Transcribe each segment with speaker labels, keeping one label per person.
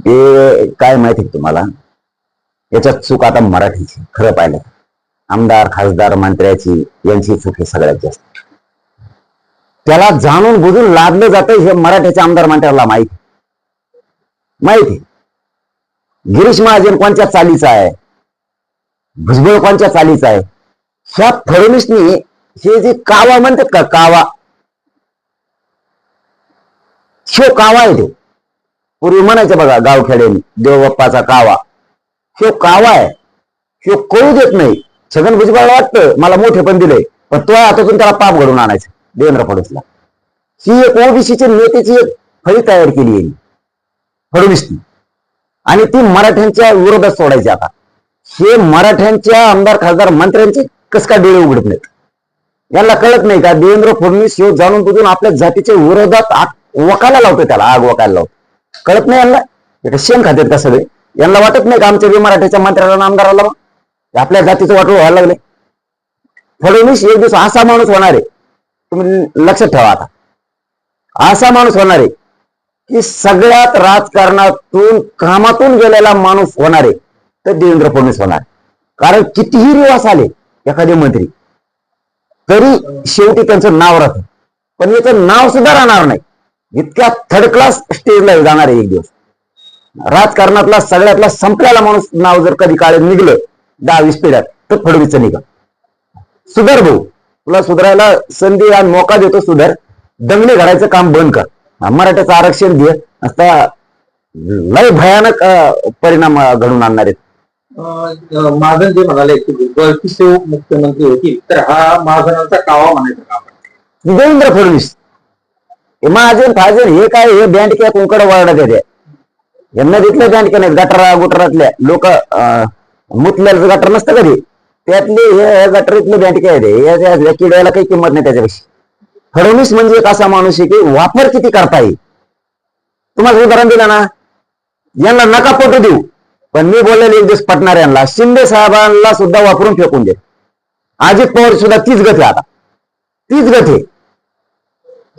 Speaker 1: ते काय माहिती तुम्हाला? याच्यात चूक आता मराठीची खरं पाहिलं आमदार खासदार मंत्र्याची यांची चूक आहे सगळ्यात जास्त. त्याला जाणून बुजून लादलं जातं हे मराठ्याच्या आमदार मंत्र्याला माहिती. माहिती. गिरीश महाजन कोणत्या चालीचा आहे? भुजबळ कोणत्या चालीचा आहे? ह्या फडणवीसनी हे जे कावा म्हणतात का कावा? शो कावा आहे ते. पूर्वी म्हणायचं बघा गावखेड्याने देवबाप्पाचा कावा. शो कावा आहे. शो कळू देत नाही. छगन भुजबळ वाटतं मला मोठे पण दिले पण तो हातातून त्याला पाप घडून आणायचं देवेंद्र फडणवीसला. ही एक ओबीसीची नेत्याची एक फळी तयार केली आहे फडणवीसनी. आणि ती मराठ्यांच्या विरोधात सोडायची आता. हे मराठ्यांच्या आमदार खासदार मंत्र्यांचे कस काय डोळे उघडत नाहीत? यांना कळत नाही का देवेंद्र फडणवीस हे जाणून बुजून आपल्या जातीच्या विरोधात आग वकायला लावतो त्याला आग वकायला लावतो कळत नाही यांना. शेण खात्यात का सगळे यांना वाटत नाही का आमच्या बी मराठ्याच्या मंत्र्याला आणि आमदाराला मग? आपल्या जातीचं वाटोळ व्हायला लागले फडणवीस एक दिवस असा माणूस होणार आहे. तुम्ही लक्षात ठेवा आता. असा माणूस होणार आहे की सगळ्यात राजकारणातून कामातून गेलेला माणूस होणार आहे. तर देवेंद्र फडणवीस होणार. कारण कितीही रिवास आले एखादे मंत्री तरी शेवटी त्यांचं नाव राहतं. पण याचं नाव सुद्धा राहणार नाही. इतक्या थर्ड क्लास स्टेजला जाणार आहे एक दिवस. राजकारणातला सगळ्यातला संपलेला माणूस नाव जर कधी काळे निघलं दहा वीस पिढ्यात तर फडवीचं निघा. सुधार भाऊ तुला सुधारायला संधी आणि मोका देतो सुधार. दंगली घडायचं काम बंद कर. मराठ्याचं आरक्षण दे. आता लय भयानक परिणाम घडून आणणार आहेत.
Speaker 2: महाजन जे म्हणाले की मुख्यमंत्री होती तर हा महाजनांचा कावा म्हणायचा
Speaker 1: देवेंद्र फडणवीस. हे महाजन फाजन हे काय हे बँडक्या कुंकड वाढत येते यांना तिथल्या बँडक्या नाहीत गटरा गुटरातल्या लोक मुतल्याचं गटर नसतं कधी त्यातले हे गटरीतले बँडक्या आहेत हे. या- किड्याला काही किंमत नाही त्याच्यापेक्षा. फडणवीस म्हणजे एक असा माणूस आहे की वापर किती करता येईल. तुम्हाला उदाहरण दिलं ना यांना नका पटू देऊ पण मी बोललेले एक दिवस पटणार यांना. शिंदे साहेबांना सुद्धा वापरून फेकून दे. अजित पवार सुद्धा तीच गती आता. तीच गती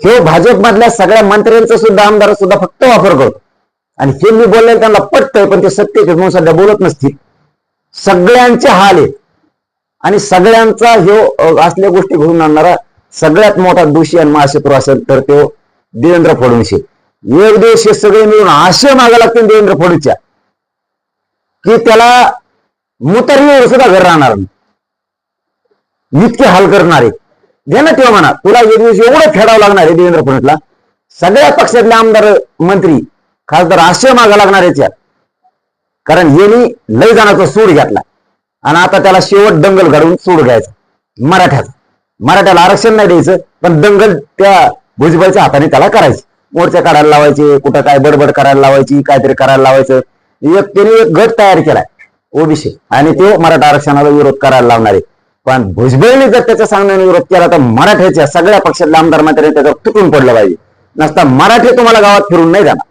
Speaker 1: हे भाजपमधल्या सगळ्या मंत्र्यांचा सुद्धा आमदार सुद्धा फक्त वापर करतो. आणि हे मी बोलले त्यांना पटतंय पण ते सत्य म्हणून सध्या बोलत नसतील. सगळ्यांचे हाल आहेत. आणि सगळ्यांचा ह्यो असल्या गोष्टी घडून आणणारा सगळ्यात मोठा दोषी आणि महाशत्रू असेल तर तो देवेंद्र फडणवीस एक दिवस हे सगळे मिळून आशय मागा लागतील देवेंद्र फडणवीसच्या. की त्याला मुतरीवर सुद्धा घर राहणार नाही. इतके हाल करणारे. घे ना तेव्हा म्हणा. तुला एक दिवस एवढं फेडावं लागणार आहे देवेंद्र फडणवीसला. सगळ्या पक्षातले आमदार मंत्री खासदार आश्रय मागा लागणार याच्या कारण यांनी लय जाण्याचा सूड घेतला. आणि आता त्याला शेवट दंगल घडवून सूड घ्यायचा. मराठ्याचा. मराठ्याला आरक्षण नाही द्यायचं पण दंगल त्या भुजबळच्या हाताने त्याला करायचं. मोर्चा काढायला लावायचे कुठं काय बडबड करायला लावायची काहीतरी करायला लावायचं. एक त्याने एक गट तयार केलाय ओबीसी. आणि तो मराठा आरक्षणाला विरोध करायला लावणार आहे. पण भुजबळने जर त्याच्या सांगण्याने विरोध केला तर मराठ्याच्या सगळ्या पक्षातल्या आमदार मंत्र्यांनी त्याच्यावर तुटून पडलं पाहिजे. नसता मराठी तुम्हाला गावात फिरून नाही जाणार.